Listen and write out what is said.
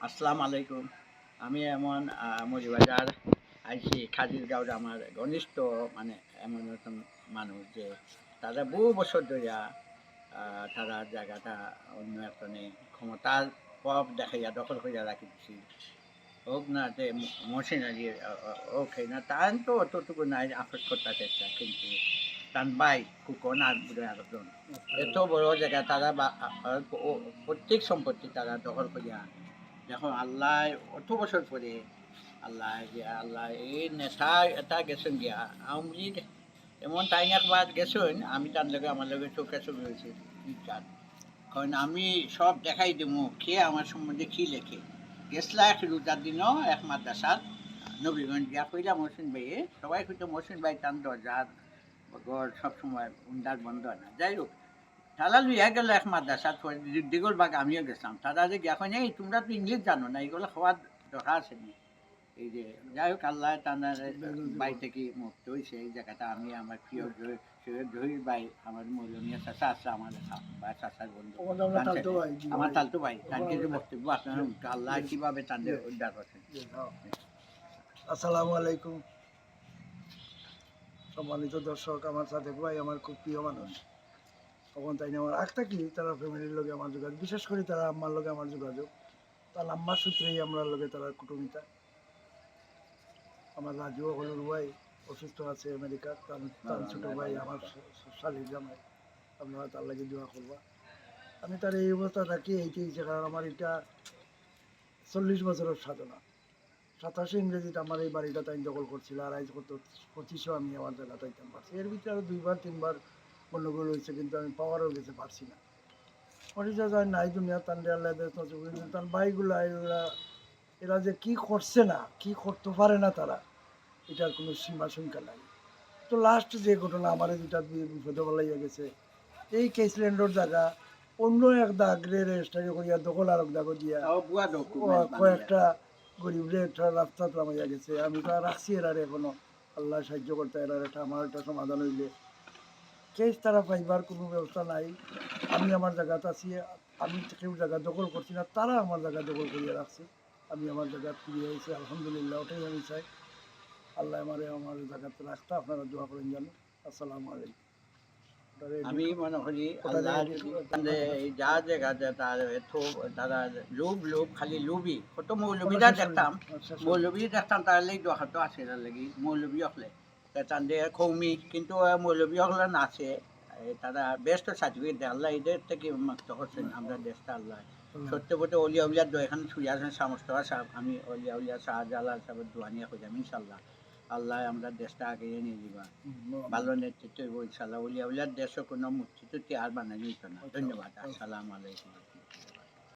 আসসালামু আলাইকুম। আমি এমন আহ, মরিবাজার আইসি খাদিরগাঁওর আমার ঘনিষ্ঠ মানে এমন একজন মানুষ যে তারা বহু বছর ধরিয়া তারা জায়গাটা অন্য একজনে ক্ষমতার পথ দেখাইয়া দখল করিয়া রাখি দিছি হোক না যে মশিনারি হোক না তার তো অতটুকু নাই আফেস করতে চেষ্টা কিন্তু তান বাই কুকন আর আরেকজন এত বড় জায়গা তারা প্রত্যেক সম্পত্তি তারা দখল করিয়া দেখুন, আল্লাহ অত বছর পরে আল্লাহ যে আল্লাহ এই নেতা এটা গেছেন গিয়া। আমি এমন টাইম একবার গেছেন, আমি তার লগে, আমার লগে চোখে চোখে হয়েছে কারণ আমি সব দেখাই দেবো, কে আমার সম্বন্ধে কি লেখে। গেছলা এক রোজার দিনও এক মাদ্রাসাত নবীগঞ্জ গিয়া কইলা, মহসিন ভাইয়ে সবাই কইতো মহসিন ভাই টান দরজার ঘর সবসময় উন্ডার বন্ধ না। যাই হোক তারা লইয়া গেল এক মাদ্রাসাত দিগল বাগ আমিও গেছিলাম তারা যে কয়, এই তোমরা তো ইংলিশ জানো না এগুলো দরকার আছে নি? এই যে যাই হোক আল্লাহ তানার থেকে মুক্ত হয়েছে এই জায়গাটা আমি আমার প্রিয় জহি- সৈয়দ জহির ভাই আমার চাষা আছে আমার বা চাষার বন্ধু। আমরা তালতো ভাই, তাকে যে বক্তব্য আপনার আল্লাহ কীভাবে তাদের উদ্ধার করছেন। আসসালামু আলাইকুম। সম্মানিত দর্শক আমার সাথে ভাই আমার খুব প্রিয় মানুষ। তখন তাই আমার তারা ফ্যামিলির আমার যোগাযোগ, বিশেষ করে তারা আম্মার আমার যোগাযোগ। তার আম্মার সূত্রেই আমরা তারা কুটুমিতা। আমার রাজু হলুর ভাই অসুস্থ আছে তার ভাই আমার শালির জামাই। আপনারা তার লাগে দোয়া করবা। আমি তার এই অবস্থা এইটাই যে কারণ আমার এটা চল্লিশ বছরের সাধনা। সাতাশে ইংরেজিতে আমার এই বাড়িটা তাই দখল করছিল আর আজ কত পঁচিশও আমি আমার জায়গা তাইতাম পারছি এর ভিতরে আরও দুইবার, তিনবার গণ্ডগোল হয়েছে কিন্তু আমি পাওয়ারও গেছে পারছি না। যায় নাই দুনিয়া তান তার ভাইগুলা এরা এরা যে কি করছে না কি করতে পারে না তারা এটার কোনো সীমা সংখ্যা নাই। তো লাস্ট যে ঘটনা আমার যেটা বিপদে বলাইয়া গেছে এই কেসল্যান্ডর জায়গা অন্য এক দাগরে রেজিস্টারি করিয়া দখল আর দাগ দিয়া কয়েকটা গরিবরে একটা রাস্তা নামাইয়া গেছে। আমি তো রাখছি এরার এখনও। আল্লাহ সাহায্য করতে এরার একটা আমার একটা সমাধান হইলে কেস তারা পাইবার কোনো ব্যবস্থা নাই। আমি আমার জায়গাতে আছি আমি কেউ জায়গা দখল করছি না তারা আমার জায়গা দখল করিয়া রাখছে। আমি আমার জায়গা ফিরে আইছি আলহামদুলিল্লাহ ওটাই আমি চাই। আল্লাহ আমারে আমার জায়গাতে রাখতে আপনারা দোয়া করেন জানো আসসালামু আলাইকুম। আমি মনে করি যে- জায়গাতে তার তারা লোভ লোভ খালি লোভি কত মৌলবীরা দেখতাম মৌলবী দেখতাম তার লাগি দোকানতো আছে তার লাগি মৌলবী হকলে তান্দে কৌমি কিন্তু মৌলবী হকলে নাচে। এই তারা বেস্ট সার্টিফিকেট দেয়। আল্লাহ এদের থেকে মুক্ত করছেন। আমরা দেশটা আল্লাহ। সত্য বলতে অলিয়া উলিয়ার দো এখানে ছুঁয়ে আছেন সামস্তরা সাহেব আমি অলিয়া উলিয়া শাহজালাল সাহেবের দোয়ানিয়া খুঁজাম ইনশাল্লাহ আল্লাহ আমরা দেশটা আগে নিয়ে দিবা ভালো নেতৃত্ব ইনশাল্লাহ উলিয়া উলিয়ার দেশও কোনো মূর্তি টুর্তি আর বানাই নিত না। ধন্যবাদ। আসসালামু আলাইকুম।